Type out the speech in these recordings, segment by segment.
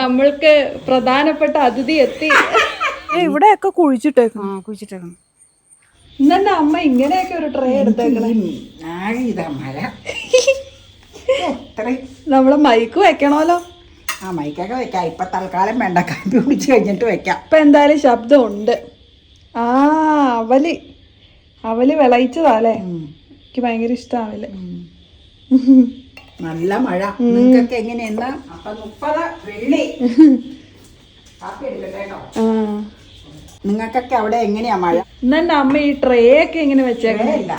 നമ്മൾക്ക് പ്രധാനപ്പെട്ട അതിഥി എത്തി. ഇവിടെയൊക്കെ കുഴിച്ചിട്ടേക്കും ആ കുഴിച്ചിട്ടേക്കണം ഇന്നെ അമ്മ ഇങ്ങനെയൊക്കെ ഒരു ട്രേ എടുത്തേക്കണേ? മഴ നമ്മൾ മൈക്ക് വെക്കണമല്ലോ. ആ മൈക്കൊക്കെ വെക്കാം. ഇപ്പൊ തൽക്കാലം വേണ്ട. കാപ്പി കുടിച്ച് കഴിഞ്ഞിട്ട് വെക്കാം. ഇപ്പൊ എന്തായാലും ശബ്ദം ഉണ്ട് ആ അവൽ. അവൽ വിളയിച്ചതാ അല്ലേ? എനിക്ക് ഭയങ്കര ഇഷ്ടാവൽ നല്ല മഴ. നിങ്ങൾക്കൊക്കെ എങ്ങനെയെന്നാ? അപ്പൊ മുപ്പത് വെള്ളി. നിങ്ങൾക്കൊക്കെ അവിടെ എങ്ങനെയാ മഴ? എന്നെ അമ്മ ഈ ട്രേ ഒക്കെ എങ്ങനെ വെച്ചേക്കല്ല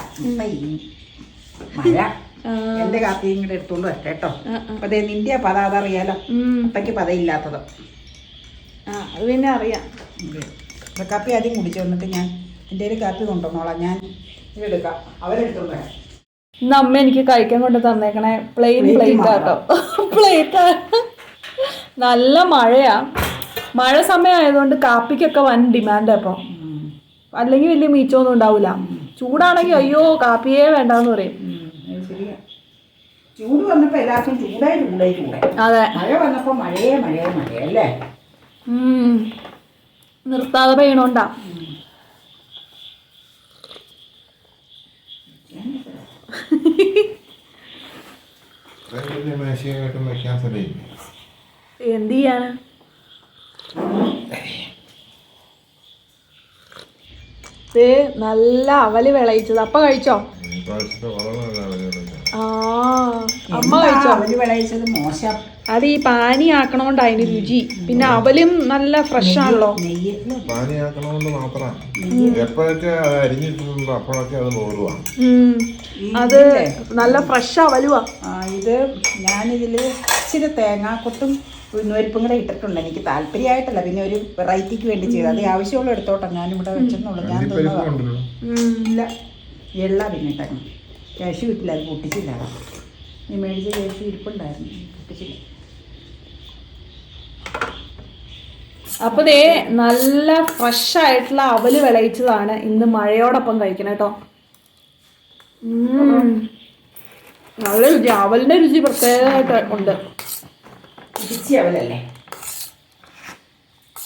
മഴ. എന്റെ കാപ്പിയും കൂടെ എടുത്തോണ്ട് വരട്ടെ കേട്ടോ. അപ്പൊ നിന്റെ പത അതറിയാലോ. അപ്പയ്ക്ക് പതയില്ലാത്തത്. ആ അത് പിന്നെ അറിയാം. കാപ്പി ആദ്യം കുടിച്ചു? വന്നിട്ട് ഞാൻ എന്റെ ഒരു കാപ്പി കൊണ്ടുവന്നോളാം. ഞാൻ ഇതെടുക്കാം അവരെടുത്തോണ്ട് വരാം. ഇന്ന് അമ്മ എനിക്ക് കഴിക്കാൻ കൊണ്ട് തന്നേക്കണേ. പ്ലെയിൻ പ്ലേറ്റ് ആട്ടോ. പ്ലേറ്റ് നല്ല മഴയാ. മഴ സമയമായതുകൊണ്ട് കാപ്പിക്കൊക്കെ വൻ ഡിമാൻഡ് അപ്പം അല്ലെങ്കിൽ വലിയ മീച്ചൊന്നും ഉണ്ടാവില്ല ചൂടാണെങ്കിൽ അയ്യോ കാപ്പിയേ വേണ്ടെന്ന് പറയും. ചൂട് വന്നപ്പോ എല്ലാവർക്കും ചൂടായി ചൂടായി ചൂടായി. അതെ. മഴ വന്നപ്പോ മഴയേ മഴയേ മഴയല്ലേ. നിർത്താതെ പെയ്യണോണ്ടാ. വലിയ വയ്ക്കാൻ വെക്കാൻ സ്ഥലമില്ല എന്ത് ചെയ്യാണ് ദേ നല്ല അവൽ വിളയിച്ചത്. അപ്പ കഴിച്ചോ? ആ അമ്മ കഴിച്ചോ? അവൽ വിളയിച്ചത് മോശം. അത് ഈ പാനി ആക്കണോണ്ട് അതിന് രുചി. പിന്നെ അവലും നല്ല ഫ്രഷ് ആണല്ലോ. നെയ്യ് പാനിയാക്കണമെന്ന് മാത്രം. എപ്പോഴൊക്കെ അത് അപ്പോഴൊക്കെ അത് നൂറുവാണ് അത് നല്ല ഫ്രഷ് അവലുവാ. ആ, ഇത് ഞാനിതിൽ ഇച്ചിരി തേങ്ങാക്കൊത്തും ഉന്നുവരിപ്പും കൂടെ ഇട്ടിട്ടുണ്ട്. എനിക്ക് താല്പര്യമായിട്ടല്ല. പിന്നെ ഒരു വെറൈറ്റിക്ക് വേണ്ടി ചെയ്ത്. അത് ആവശ്യമുള്ള എടുത്തോട്ടെ. ഞാനിവിടെ വെച്ചെന്നുള്ളൂ ഞാൻ. ഇല്ല. എള്ള പിന്നെ ഇട്ടേക്കണം. ക്യാഷ് കിട്ടില്ല അത് പൊട്ടിച്ചില്ല. നീ മേടിച്ച ക്യാഷ് ഇരിപ്പുണ്ടായിരുന്നു. പൊട്ടിച്ചില്ല. അപ്പൊ ദേ നല്ല ഫ്രഷ് ആയിട്ടുള്ള അവൽ വിളയിച്ചതാണ്. ഇന്ന് മഴയോടൊപ്പം കഴിക്കണം കേട്ടോ. നല്ല രുചി. അവലിന്റെ രുചി പ്രത്യേകമായിട്ട് ഉണ്ട്. അവലല്ലേ?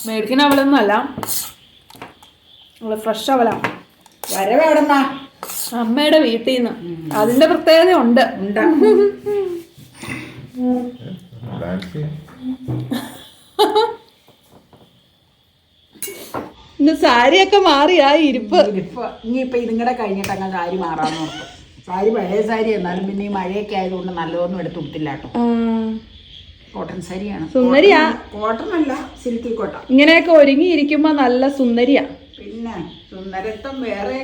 മേടിക്കുന്ന അവലൊന്നും അല്ല. ഫ്രഷ് അവലാ. വരവ് എവിടെന്നാ? അമ്മയുടെ വീട്ടിൽ നിന്ന് അതിന്റെ പ്രത്യേകത ഉണ്ട്. ഉണ്ടാ. ഇന്ന് സാരിയൊക്കെ മാറിയാ ഇരിപ്പ്. ഇരിപ്പ്. ഇനിയിപ്പോൾ ഇതിങ്ങടെ കഴിഞ്ഞിട്ട് അങ്ങനെ സാരി മാറാന്ന് നോക്കും സാരി പഴയ സാരി എന്നാലും പിന്നെ ഈ മഴയൊക്കെ ആയതുകൊണ്ട് നല്ലതൊന്നും എടുത്തു കൊടുത്തില്ല കേട്ടോ. കോട്ടൺ സാരിയാണ്. സുന്ദരിയാ? കോട്ടൺ അല്ല സിൽക്കി കോട്ടൺ. ഇങ്ങനെയൊക്കെ ഒരുങ്ങിയിരിക്കുമ്പോ നല്ല സുന്ദരിയാ. പിന്നെ സുന്ദരത്വം വേറെ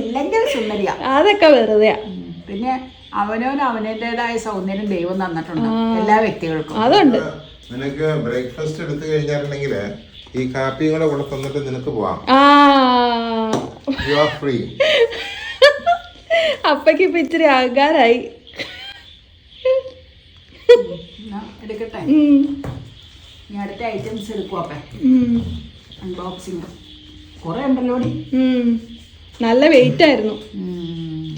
ഇല്ലെങ്കിൽ സുന്ദരിയാ. അതൊക്കെ വെറുതെയാ. ഉം. പിന്നെ അവനോ അവനേതായ സൗന്ദര്യം ദൈവം തന്നിട്ടുണ്ട് എല്ലാ വ്യക്തികൾക്കും. അതുണ്ട്. നിനക്ക് ബ്രേക്ക്ഫാസ്റ്റ് എടുത്തു കഴിഞ്ഞാലുണ്ടെങ്കിൽ ഈ കാപ്പിയും കൂടെ കൂടെ തന്നിട്ട് നിനക്ക് പോവാം. ആ. യു ആർ ഫ്രീ അപ്പക്ക് ഇപ്പൊ ഇച്ചിരി ആകാരായി എന്നാ എടുക്കട്ടെ? ഇനി അടുത്ത ഐറ്റംസ്. അൺബോക്സിങ് കുറെ നല്ല വെയിറ്റ് ആയിരുന്നു.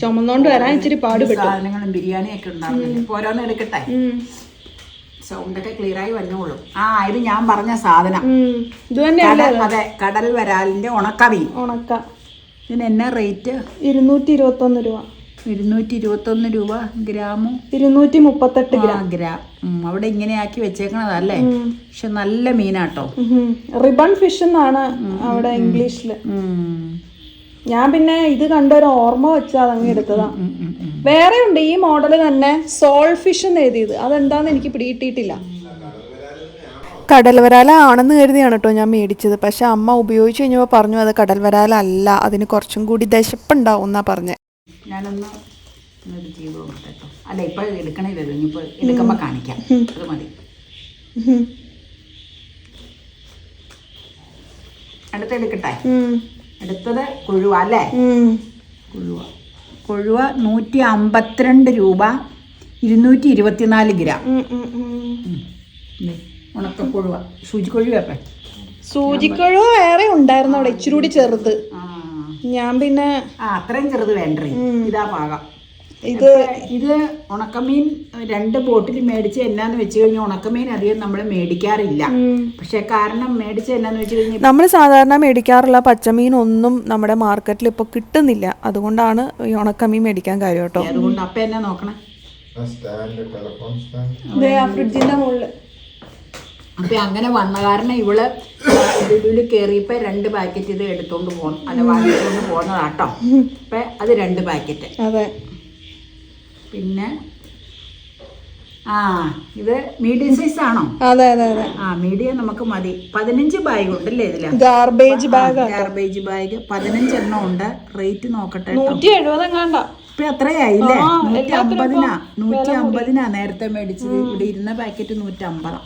ചുമന്നോണ്ട് വരാൻ ഇച്ചിരി പാടുപെട്ടു. സാധനങ്ങളും ബിരിയാണിയൊക്കെ ഉണ്ടാവും ഓരോന്ന് എടുക്കട്ടെ. സൗണ്ടൊക്കെ ക്ലിയർ ആയി വന്നോളൂ. ആ ഇത് ഞാൻ പറഞ്ഞ സാധനം. ഇത് കടൽ അതെ കടൽ വരാലിന്റെ ഉണക്കമീൻ ഉണക്ക. ഇതിന് എന്നാ റേറ്റ് ഇരുന്നൂറ്റി ഇരുപത്തൊന്ന് രൂപ. ഇരുന്നൂറ്റി ഇരുപത്തൊന്ന് രൂപ ഗ്രാമും? ഇരുന്നൂറ്റി മുപ്പത്തെട്ട് ആ, ഗ്രാം. ഉം, അവിടെ ഇങ്ങനെ ആക്കി വെച്ചേക്കണതല്ലേ പക്ഷെ നല്ല മീനാട്ടോ. റിബൺ ഫിഷ് എന്നാണ് അവിടെ ഇംഗ്ലീഷിൽ. ഉം. ഞാൻ പിന്നെ ഇത് കണ്ട ഒരു ഓർമ്മ വെച്ച് അതങ്ങ് എടുത്തതാ. വേറെ ഉണ്ട് ഈ മോഡൽ തന്നെ സോൾ ഫിഷ് എന്ന് എഴുതിയത്. അതെന്താന്ന് എനിക്ക് പിടികിട്ടിയിട്ടില്ല. കടൽ വരാല ആണെന്ന് കരുതിയാണ് കേട്ടോ ഞാൻ മേടിച്ചത്. പക്ഷെ അമ്മ ഉപയോഗിച്ച് കഴിഞ്ഞപ്പോൾ പറഞ്ഞു അത് കടൽ വരാല അല്ല അതിന് കുറച്ചും കൂടി ദശപ്പുണ്ടാവും എന്നാ പറഞ്ഞേ. ഞാനൊന്ന് ഇത് ചെയ്ത് നോക്കട്ടെ കേട്ടോ അല്ല ഇപ്പൊ എടുക്കണില്ലല്ലോ. ഇനിയിപ്പോ എടുക്കുമ്പോ കാണിക്കാം. അത് മതി. അടുത്ത് എടുക്കട്ടെ? അടുത്തത് കൊഴുവ അല്ലേ? കൊഴുവ. കൊഴുവ നൂറ്റി അമ്പത്തിരണ്ട് രൂപ ഇരുന്നൂറ്റി ഇരുപത്തിനാല് ഗ്രാം ഉണക്കക്കൊഴുവ സൂചിക്കൊഴുവ സൂചിക്കൊഴുവ വേറെ ഉണ്ടായിരുന്നു അവിടെ ഇച്ചിരി കൂടി ചെറുത്. ഞാൻ പിന്നെ അത്രയും ചെറുത് വേണ്ടേ? ഇതാ പാകം. ഇത് ഇത് ഉണക്കമീൻ രണ്ട് ബോട്ടിൽ മേടിച്ച് എന്നാന്ന് വെച്ച് കഴിഞ്ഞാൽ ഉണക്കമീൻ അധികം നമ്മൾ മേടിക്കാറില്ല. പക്ഷെ കാരണം മേടിച്ച് എന്നാന്ന് വെച്ച് കഴിഞ്ഞാൽ നമ്മൾ സാധാരണ മേടിക്കാറുള്ള പച്ചമീൻ ഒന്നും നമ്മുടെ മാർക്കറ്റിൽ ഇപ്പൊ കിട്ടുന്നില്ല. അതുകൊണ്ടാണ് ഈ ഉണക്കമീൻ മേടിക്കാൻ കാര്യം കേട്ടോ. അതുകൊണ്ട് അപ്പൊ എന്നാ നോക്കണം? ഫ്രിഡ്ജിന്റെ മുകളിൽ അപ്പൊ അങ്ങനെ വന്ന കാരണം ഇവൾ ലുലുവിൽ കയറിയപ്പോ രണ്ട് പാക്കറ്റ് ഇത് എടുത്തോണ്ട് പോകണം അല്ല വാങ്ങിച്ചോണ്ട് പോകുന്നതാട്ടോ അപ്പൊ അത് രണ്ട് പാക്കറ്റ്. അതെ. പിന്നെ ആ ഇത് മീഡിയം സൈസ് ആണോ? അതെ അതെ അതെ. ആ മീഡിയം നമുക്ക് മതി. പതിനഞ്ച് ബാഗ് ഉണ്ടല്ലേ ഇതിൽ? ഗാർബേജ് ബാഗ് ഗാർബേജ് ബാഗ് പതിനഞ്ച് എണ്ണം ഉണ്ട്. റേറ്റ് നോക്കട്ടെ കേട്ടോ. നൂറ്റി എഴുപത് എങ്ങാണ്ട ഇപ്പൊ എത്രയായില്ലേ നൂറ്റി അമ്പതിനാ നൂറ്റി അമ്പതിനാ നേരത്തെ മേടിച്ചത്. ഇവിടെ ഇരുന്ന പാക്കറ്റ് നൂറ്റി അമ്പതാ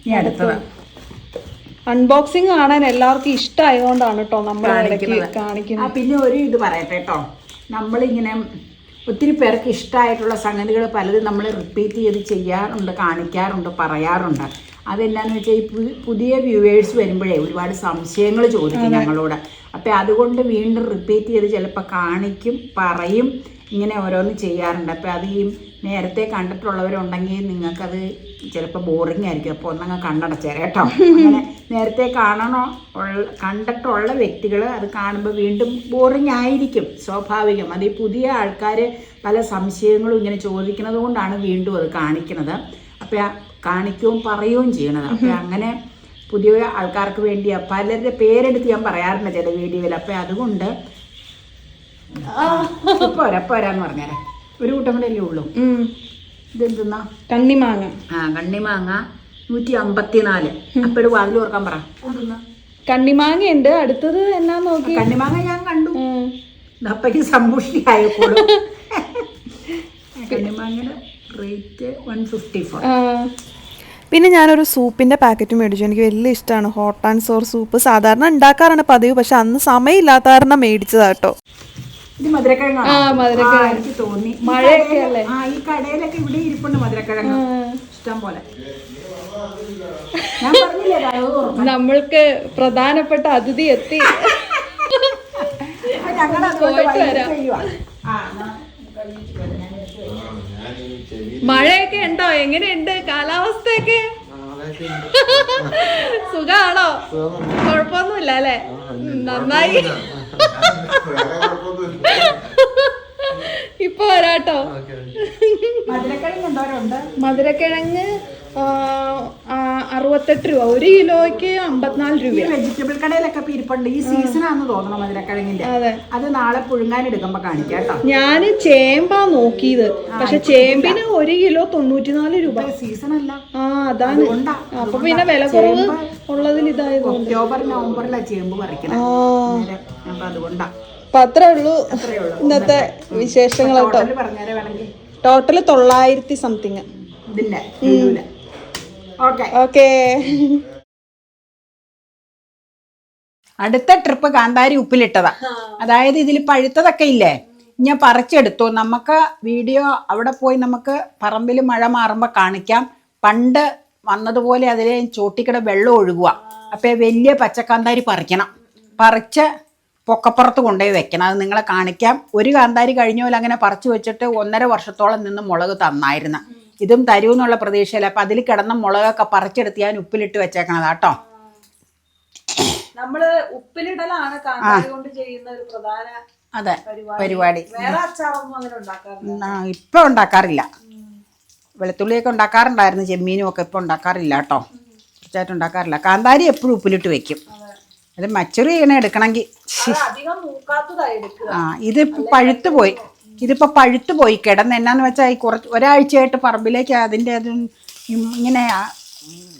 ഇനി അടുത്തത്. അൺബോക്സിങ് കാണാൻ എല്ലാവർക്കും ഇഷ്ടമായതുകൊണ്ടാണ് കേട്ടോ നമ്മൾ കാണിക്കുന്നത്. പിന്നെ ഒരു ഇത് പറയട്ടെ കേട്ടോ നമ്മളിങ്ങനെ ഒത്തിരി പേർക്ക് ഇഷ്ടമായിട്ടുള്ള സംഗതികൾ പലതും നമ്മൾ റിപ്പീറ്റ് ചെയ്ത് ചെയ്യാറുണ്ട് കാണിക്കാറുണ്ട് പറയാറുണ്ട്. അതെന്നാന്ന് വെച്ചാൽ ഈ പുതിയ വ്യൂവേഴ്സ് വരുമ്പോഴേ ഒരുപാട് സംശയങ്ങൾ ചോദിക്കും ഞങ്ങളോട്. അപ്പം അതുകൊണ്ട് വീണ്ടും റിപ്പീറ്റ് ചെയ്ത് ചിലപ്പോൾ കാണിക്കും പറയും ഇങ്ങനെ ഓരോന്ന് ചെയ്യാറുണ്ട്. അപ്പം അത് ഈ നേരത്തെ കണ്ടിട്ടുള്ളവരുണ്ടെങ്കിൽ നിങ്ങൾക്കത് ചിലപ്പോൾ ബോറിംഗ് ആയിരിക്കും. അപ്പോൾ ഒന്നങ്ങ് കണ്ണടച്ചേരാം കേട്ടോ. അങ്ങനെ നേരത്തെ കാണണോ കണ്ടിട്ടുള്ള വ്യക്തികൾ അത് കാണുമ്പോൾ വീണ്ടും ബോറിംഗ് ആയിരിക്കും സ്വാഭാവികം. അത് ഈ പുതിയ ആൾക്കാർ പല സംശയങ്ങളും ഇങ്ങനെ ചോദിക്കുന്നത് കൊണ്ടാണ് വീണ്ടും അത് കാണിക്കുന്നത്. അപ്പം കാണിക്കുകയും പറയുകയും ചെയ്യണത്. അപ്പം അങ്ങനെ പുതിയ ആൾക്കാർക്ക് വേണ്ടി പലരുടെ പേരെടുത്ത് ഞാൻ പറയാറുണ്ട് ചില വീഡിയോയിൽ. അപ്പം അതുകൊണ്ട് പോരാ പോരാന്ന് പറഞ്ഞേരാ. ഒരു കൂട്ടം കൂടെ അല്ലേ ഉള്ളൂ. ഇതെന്തുന്നാ? കണ്ണിമാങ്ങ. ആ കണ്ണിമാങ്ങ നൂറ്റി അമ്പത്തിനാല് അപ്പോഴും വാതിൽ ഓർക്കാൻ പറ. കണ്ണിമാങ്ങ ഉണ്ട് അടുത്തത് എന്നാ നോക്കി. കണ്ണിമാങ്ങ ഞാൻ കണ്ടു. അപ്പയ്ക്ക് സമ്പുഷ്ടി ആയപ്പോഴും കണ്ണിമാങ്ങയുടെ റേറ്റ് വൺ ഫിഫ്റ്റി ഫോർ. പിന്നെ ഞാനൊരു സൂപ്പിന്റെ പാക്കറ്റ് മേടിച്ചു. എനിക്ക് വലിയ ഇഷ്ടമാണ് ഹോട്ട് ആൻഡ് സോർ സൂപ്പ്. സാധാരണ ഉണ്ടാക്കാറാണ് പതിവ്. പക്ഷെ അന്ന് സമയമില്ലാത്ത കാരണം മേടിച്ചതാ കേട്ടോ. ഇത് മധുരക്കിഴങ്ങാണോ? എനിക്ക് തോന്നി. മഴയൊക്കെ അല്ലേ? ആ ഈ കടയിലൊക്കെ ഇവിടെ ഇരിപ്പുണ്ട് മധുരക്കിഴങ്ങ്. ഇഷ്ടം പോലെ. ഞാൻ പറഞ്ഞില്ലേ നമ്മൾക്ക് പ്രധാനപ്പെട്ട അതിഥി എത്തി. മഴയൊക്കെ ഉണ്ടോ? എങ്ങനെയുണ്ട്? കാലാവസ്ഥയൊക്കെ? സുഖാണോ? കുഴപ്പമൊന്നുമില്ല അല്ലേ? നന്നായി. ഇപ്പൊ വരാട്ടോ. മധുരക്കിഴങ്ങ് അറുപത്തെട്ട് രൂപ. ഒരു കിലോയ്ക്ക് അമ്പത്തിനാല് രൂപ വെജിറ്റബിൾ കടയിലൊക്കെ ഇരിപ്പുണ്ട്. ഈ സീസൺ ആണെന്ന് തോന്നണം മധുരക്കിഴങ്ങിന്റെ? അതെ. നാളെ പുഴുങ്ങാൻ എടുക്കുമ്പോ കാണിക്കാം കേട്ടോ. ഞാൻ ചേമ്പാ നോക്കിയത്. പക്ഷെ ചേമ്പിന് ഒരു കിലോ തൊണ്ണൂറ്റിനാല് രൂപ. സീസൺ അല്ല. ആ അതാണ്. അപ്പൊ പിന്നെ വില കുറവ് ഉള്ളതിൽ ഇതായത് ഒക്ടോബർ നവംബറിലാ ചേമ്പ് പറിക്കണം. അപ്പൊ അതുകൊണ്ടാ. അപ്പൊ അത്രേ ഉള്ളൂ ഇന്നത്തെ വിശേഷങ്ങൾ കേട്ടോ. ടോട്ടൽ പറഞ്ഞേരെ തൊള്ളായിരത്തി സംതിങ് ഇതിന്റെ. ഓക്കെ. ഓക്കേ. അടുത്ത ട്രിപ്പ് കാന്താരി ഉപ്പിലിട്ടതാ. അതായത് ഇതിൽ പഴുത്തതൊക്കെ ഇല്ലേ? ഞാൻ പറിച്ചെടുത്തു. നമുക്ക് വീഡിയോ അവിടെ പോയി നമുക്ക് പറമ്പിൽ മഴ മാറുമ്പോൾ കാണിക്കാം. പണ്ട് വന്നതുപോലെ അതിലെ ചോട്ടിക്കട വെള്ളം ഒഴുകുക അപ്പോൾ വലിയ പച്ചക്കാന്താരി പറിക്കണം. പറിച്ച് പൊക്കപ്പുറത്ത് കൊണ്ടുപോയി വെക്കണം. അത് നിങ്ങളെ കാണിക്കാം. ഒരു കാന്താരി കഴിഞ്ഞ പോലെ അങ്ങനെ പറിച്ചു വെച്ചിട്ട് ഒന്നര വർഷത്തോളം നിന്ന് മുളക് തന്നായിരുന്നു. ഇതും തരൂ എന്നുള്ള പ്രതീക്ഷയില്ല? അപ്പം അതിൽ കിടന്ന മുളകൊക്കെ പറിച്ചെടുത്ത് ഞാൻ ഉപ്പിലിട്ട് വെച്ചേക്കണതാ കേട്ടോ. നമ്മൾ ഉപ്പിലിടലാണ് കൊണ്ട് ചെയ്യുന്ന ഒരു പ്രധാന അതെ പരിപാടി. ഇപ്പൊ ഉണ്ടാക്കാറില്ല. വെളുത്തുള്ളിയൊക്കെ ഉണ്ടാക്കാറുണ്ടായിരുന്നു ചെമ്മീനും ഒക്കെ ഇപ്പൊ ഉണ്ടാക്കാറില്ല കേട്ടോ. തീർച്ചയായിട്ടും ഉണ്ടാക്കാറില്ല. കാന്താരി എപ്പോഴും ഉപ്പിലിട്ട് വെക്കും. അത്. മച്ചറി ഇങ്ങനെ എടുക്കണമെങ്കിൽ. ആ ഇത് പഴുത്ത് പോയി. ഇതിപ്പോ പഴുത്തു പോയി. കിടന്ന് എന്നാന്ന് വെച്ചാൽ ഈ കുറച്ച് ഒരാഴ്ചയായിട്ട് പറമ്പിലേക്ക് അതിന്റെ അത് ഇങ്ങനെ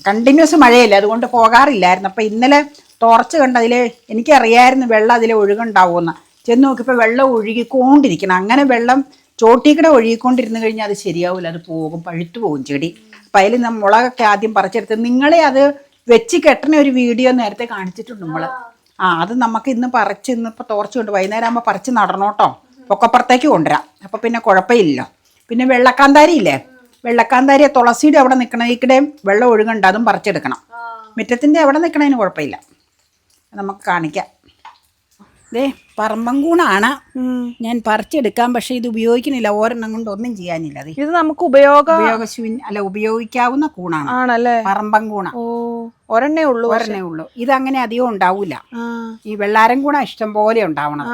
കണ്ടിന്യൂസ് മഴയല്ലേ? അതുകൊണ്ട് പോകാറില്ലായിരുന്നു. അപ്പം ഇന്നലെ തുറച്ച് കണ്ട് അതിൽ എനിക്കറിയായിരുന്നു വെള്ളം അതിൽ ഒഴുകുണ്ടാവുമെന്ന് ചെന്ന് നോക്കിയപ്പോൾ വെള്ളം ഒഴുകിക്കൊണ്ടിരിക്കണം അങ്ങനെ വെള്ളം ചോട്ടിക്കടെ ഒഴുകിക്കൊണ്ടിരുന്ന് കഴിഞ്ഞാൽ അത് ശരിയാവില്ല അത് പോകും പഴുത്തു പോകും ചെടി. അപ്പം അതിൽ നമ്മൾ മുളകൊക്കെ ആദ്യം പറിച്ചെടുത്ത് നിങ്ങളെ അത് വെച്ച് കെട്ടണ ഒരു വീഡിയോ നേരത്തെ കാണിച്ചിട്ടുണ്ട് നമ്മൾ ആ അത് നമുക്ക് ഇന്ന് പറിച്ച് ഇന്നിപ്പോൾ ടോർച്ച് കൊണ്ട് വൈകുന്നേരം ആകുമ്പോൾ പറിച്ച് നടണം കേട്ടോ പൊക്കപ്പുറത്തേക്ക് കൊണ്ടുവരാം. അപ്പോൾ പിന്നെ കുഴപ്പമില്ലല്ലോ. പിന്നെ വെള്ളക്കാന്താരി ഇല്ലേ വെള്ളക്കാന്താരി തുളസിയുടെ അവിടെ നിൽക്കണം ഇക്കടെയും വെള്ളം ഒഴുകണ്ട അതും പറിച്ചെടുക്കണം. മുറ്റത്തിന്റെ അവിടെ നിൽക്കണതിന് കുഴപ്പമില്ല. നമുക്ക് കാണിക്കാം. ദേ പറമ്പങ്കൂണാണ് ഞാൻ പറിച്ചെടുക്കാം പക്ഷെ ഇത് ഉപയോഗിക്കണില്ല ഒരെണ്ണം കൊണ്ട് ഒന്നും ചെയ്യാനില്ല അത്. ഇത് നമുക്ക് ഉപയോഗ ഉപയോഗശൂന്യ അല്ല ഉപയോഗിക്കാവുന്ന കൂണാണ്. ആണല്ലേ? പറമ്പങ്കൂണ കൂണ. ഒരെണ്ണേ ഉള്ളൂ ഒരെണ്ണേ ഉള്ളൂ. അങ്ങനെ അധികം ഉണ്ടാവൂല. ഈ വെള്ളാരം കൂണ ഇഷ്ടം പോലെ ഉണ്ടാവണം.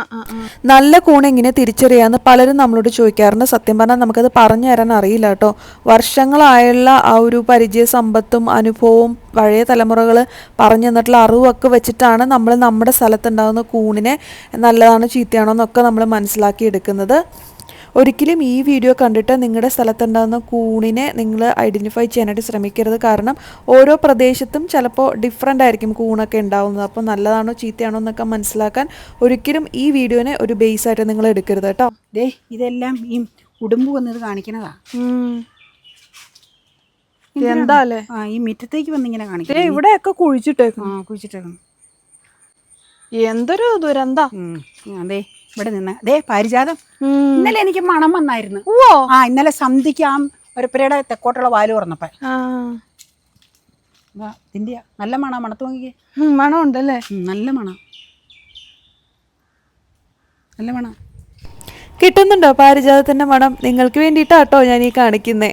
നല്ല കൂണ എങ്ങനെ തിരിച്ചറിയാന്ന് പലരും നമ്മളോട് ചോദിക്കാറുണ്ട്. സത്യം പറഞ്ഞാൽ നമുക്കത് പറഞ്ഞു തരാൻ അറിയില്ല കേട്ടോ. വർഷങ്ങളായുള്ള ആ ഒരു പരിചയ സമ്പത്തും അനുഭവവും പഴയ തലമുറകൾ പറഞ്ഞു തന്നിട്ടുള്ള അറിവൊക്കെ വെച്ചിട്ടാണ് നമ്മൾ നമ്മുടെ സ്ഥലത്തുണ്ടാകുന്ന കൂണിനെ നല്ലതാണോ ചീത്തയാണോ എന്നൊക്കെ നമ്മൾ മനസ്സിലാക്കി എടുക്കുന്നത്. ഒരിക്കലും ഈ വീഡിയോ കണ്ടിട്ട് നിങ്ങളുടെ സ്ഥലത്തുണ്ടാകുന്ന കൂണിനെ നിങ്ങൾ ഐഡന്റിഫൈ ചെയ്യാനായിട്ട് ശ്രമിക്കരുത്. കാരണം ഓരോ പ്രദേശത്തും ചിലപ്പോൾ ഡിഫറെന്റ് ആയിരിക്കും കൂണൊക്കെ ഉണ്ടാവുന്നത്. അപ്പോൾ നല്ലതാണോ ചീത്തയാണോ എന്നൊക്കെ മനസ്സിലാക്കാൻ ഒരിക്കലും ഈ വീഡിയോനെ ഒരു ബേസ് ആയിട്ട് നിങ്ങൾ എടുക്കരുത് കേട്ടോ. ദേ ഇതെല്ലാം ഈ ഉടുമ്പ് വന്നത് കാണിക്കണതാ. എന്താ അല്ലേ? ആ ഈ മുറ്റത്തേക്ക് വന്നിങ്ങനെ കാണിക്കും ഇവിടെയൊക്കെ കുഴിച്ചിട്ടേക്കും ആ കുഴിച്ചിട്ടേക്കണം എന്തൊരു ദുരന്താ. അതെ ഇവിടെ നിന്ന്. അതെ പാരിജാതം. ഇന്നലെ എനിക്ക് മണം വന്നായിരുന്നു. ഓ ആ ഇന്നലെ സന്ധ്യയ്ക്ക് ആ ഒരപ്പരയുടെ തെക്കോട്ടുള്ള വാൽ തുറന്നപ്പോ. ഇതിന്റെ നല്ല മണ മണത്ത് നോക്കിക്കേ മണം ഉണ്ടല്ലേ നല്ല മണ. നല്ല മണ. കിട്ടുന്നുണ്ടോ പാരിജാതത്തിന്റെ മണം? നിങ്ങൾക്ക് വേണ്ടിയിട്ടാട്ടോ ഞാൻ ഈ കാണിക്കുന്നേ.